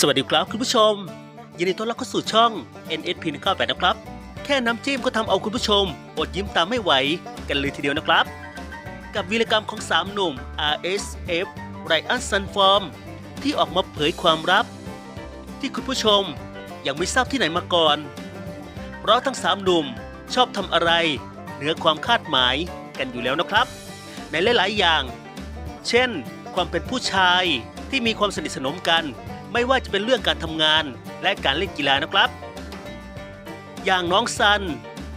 สวัสดีครับคุณผู้ชม ยินดีต้อนรับเข้าสู่ช่อง NSP 198นะครับ แค่น้ำจิ้มก็ทำเอาคุณผู้ชม อดยิ้มตามไม่ไหวกันเลยทีเดียวนะครับ กับวีรกรรมของ 3 หนุ่ม RSF ไรอันซันฟอร์มที่ออกมาเผยความลับ ที่คุณผู้ชมยังไม่ทราบที่ไหนมาก่อน เพราะทั้ง 3 หนุ่มชอบทำอะไร เหนือความคาดหมายกันอยู่แล้วนะครับ ในหลาย ๆ อย่าง เช่น ความเป็นผู้ชายที่มีความสนิทสนมกัน ไม่ว่าจะเป็นเรื่องการทำงานและการเล่นกีฬานะครับ อย่างน้องซัน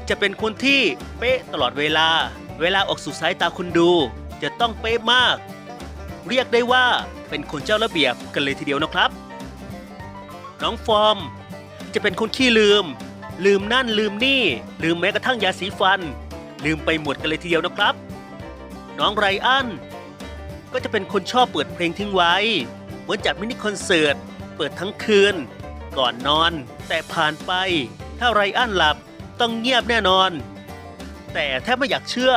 จะเป็นคนที่เป๊ะตลอดเวลา เวลาออกสู่สายตาคุณดู จะต้องเป๊ะมาก เรียกได้ว่าเป็นคนเจ้าระเบียบกันเลยทีเดียวนะครับ น้องฟอร์ม จะเป็นคนขี้ลืม ลืมนั่นลืมนี่ ลืมแม้กระทั่งยาสีฟัน ลืมไปหมดกันเลยทีเดียวนะครับ น้องไรอันก็จะเป็นคนชอบเปิดเพลงทิ้งไว้ เหมือนจัดมินิคอนเสิร์ต เปิดทั้งคืน ก่อนนอน แต่ผ่านไป ถ้าไรอันหลับต้องเงียบแน่นอน แต่แทบไม่อยากเชื่อ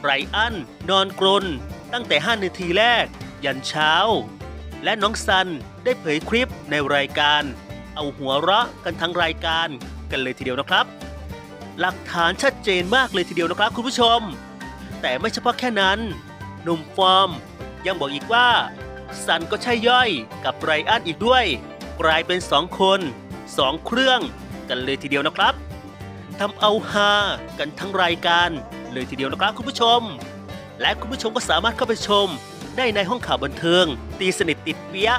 ไรอันนอนกรนตั้งแต่ 5 นาทีแรก ยันเช้า และน้องซันได้เผยคลิปในรายการ เอาหัวเราะกันทั้งรายการกันเลยทีเดียวนะครับ หลักฐานชัดเจนมากเลยทีเดียวนะครับคุณผู้ชม แต่ไม่เฉพาะแค่นั้นหนุ่มฟอร์มยังบอกอีกว่า ซันก็ใช่ย่อยกับไรอันอีกด้วย กลายเป็นสองคนสองเครื่องกันเลยทีเดียวนะครับทำเอาฮากันทั้งรายการเลยทีเดียวนะครับคุณผู้ชม และคุณผู้ชมก็สามารถเข้าไปชม ได้ในห้องข่าวบันเทิง ตีสนิทติดเปี้ย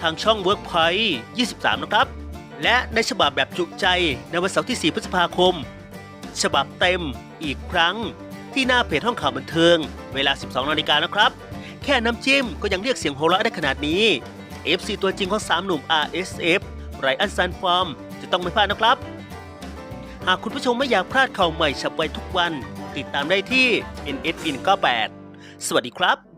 ทางช่อง Workpoint 23 นะครับ และในฉบับแบบจุใจในวันเสาร์ที่ 4 พฤษภาคม ฉบับเต็มอีกครั้งที่หน้าเพจห้องข่าวบันเทิง เวลา 12 นาฬิกานะครับ แค่น้ำจิ้มก็ยังเรียกเสียงโหราะได้ขนาดนี้ FC ตัวจริงของ 3 หนุ่ม RSF ไรอันซันฟอร์มจะต้องไม่พลาดนะครับ หากคุณผู้ชมไม่อยากพลาดข่าวใหม่ฉับไวทุกวัน ติดตามได้ที่ NSN 98 สวัสดีครับ